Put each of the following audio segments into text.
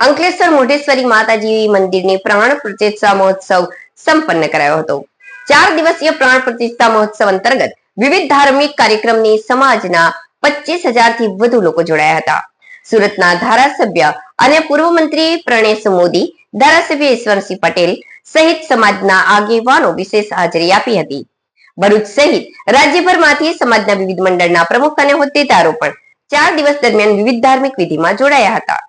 અંકલેશ્વર મોઢેશ્વરી માતાજી મંદિરની પ્રાણ પ્રતિષ્ઠા મહોત્સવ સંપન્ન કરાયો હતો. ચાર દિવસીય પ્રાણ પ્રતિષ્ઠા મહોત્સવ અંતર્ગત વિવિધ ધાર્મિક કાર્યક્રમની સમાજના પચીસથી વધુ લોકો જોડાયા હતા. સુરતના ધારાસભ્ય અને પૂર્વ મંત્રી પ્રણેશ મોદી, ધારાસભ્ય ઈશ્વરસિંહ પટેલ સહિત સમાજના આગેવાનો વિશેષ હાજરી આપી હતી. ભરૂચ સહિત રાજ્યભરમાંથી સમાજના વિવિધ મંડળના પ્રમુખ અને હોદ્દેદારો પણ ચાર દિવસ દરમિયાન વિવિધ ધાર્મિક વિધિમાં જોડાયા હતા.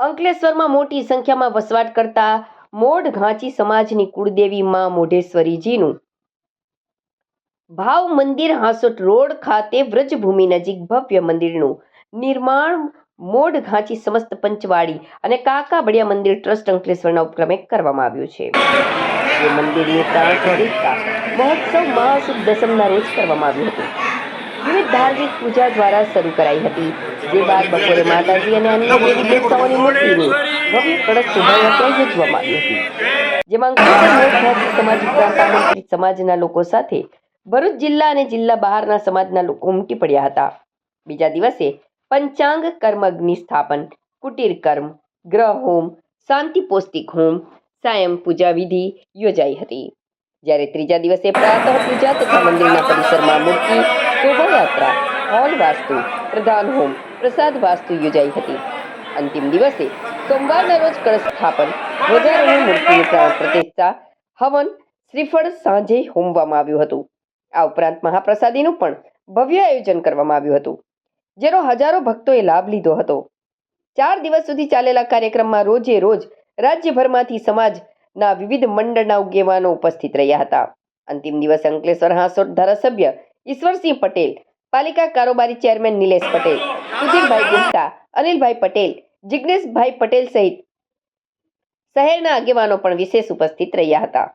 અંકલેશ્વરમાં મોટી સંખ્યામાં વસવાટ કરતા મોઢ ઘાંચી સમાજની કુળદેવી માં મોઢેશ્વરીજીનું. ભાવ મંદિર હાંસોટ રોડ ખાતે વ્રજભૂમિ નજીક ભવ્ય મંદિરનું નિર્માણ મોઢ ઘાંચી સમસ્ત પંચવાડી અને કાકાબડિયા મંદિર ટ્રસ્ટ અંકલેશ્વરના ઉપક્રમે કરવામાં આવ્યું છે. મંદિરની પ્રાણ મહોત્સવ મહાસુદ દસમના રોજ કરવામાં આવ્યું હતું. વિવિધ ધાર્મિક પૂજા દ્વારા શરૂ કરાઈ હતી. જે બાદ બપોરે માતાજી અને અન્ય દેવી દેવતાઓની મૂર્તિની ભવ્ય કળશ શોભાયાત્રા યોજવામાં આવી હતી. જેમાં સમાજ સમાજના લોકો સાથે ભરૂચ જિલ્લા અને જિલ્લા બહારના સમાજના લોકો ઉમટી પડ્યા હતા. બીજા દિવસે પંચાંગ કર્મ અગ્નિ સ્થાપન, કુટીર કર્મ, ગ્રહ હોમ, શાંતિ પૌષ્ટિક હોમ સાયમ પૂજા વિધિ યોજાઈ હતી. જ્યારે ત્રીજા દિવસે પ્રાતઃ પૂજા તથા મંદિરના પરિસરમાં મૂર્તિ, શોભાયાત્રા, હોલ વાસ્તુ, પ્રધાન હોમ, પ્રસાદ વાસ્તુ યોજાઈ હતી. અંતિમ દિવસે સોમવારના રોજ કળશ સ્થાપન, ધ્વજારોહણ મૂર્તિની પ્રાણ પ્રતિષ્ઠા, હવન, શ્રીફળ સાંજે હોમવામાં આવ્યું હતું. આ ઉપરાંત મહાપ્રસાદીનું પણ ભવ્ય આયોજન કરવામાં આવ્યું હતું, જેનો હજારો ભક્તોએ લાભ લીધો હતો. ચાર દિવસ સુધી ચાલેલા કાર્યક્રમમાં રોજે રોજ રાજ્યભરમાંથી સમાજના વિવિધ મંડળના ઉગેવાનો ઉપસ્થિત રહ્યા હતા. અંતિમ દિવસે અંકલેશ્વર હાંસોટ ધારાસભ્ય ઈશ્વરસિંહ પટેલ, પાલિકા કારોબારી ચેરમેન નિલેશ પટેલ, સુધીરભાઈ ગુપ્તા, અનિલભાઈ પટેલ, જિગ્નેશભાઈ પટેલ સહિત શહેરના આગેવાનો પણ વિશેષ ઉપસ્થિત રહ્યા હતા.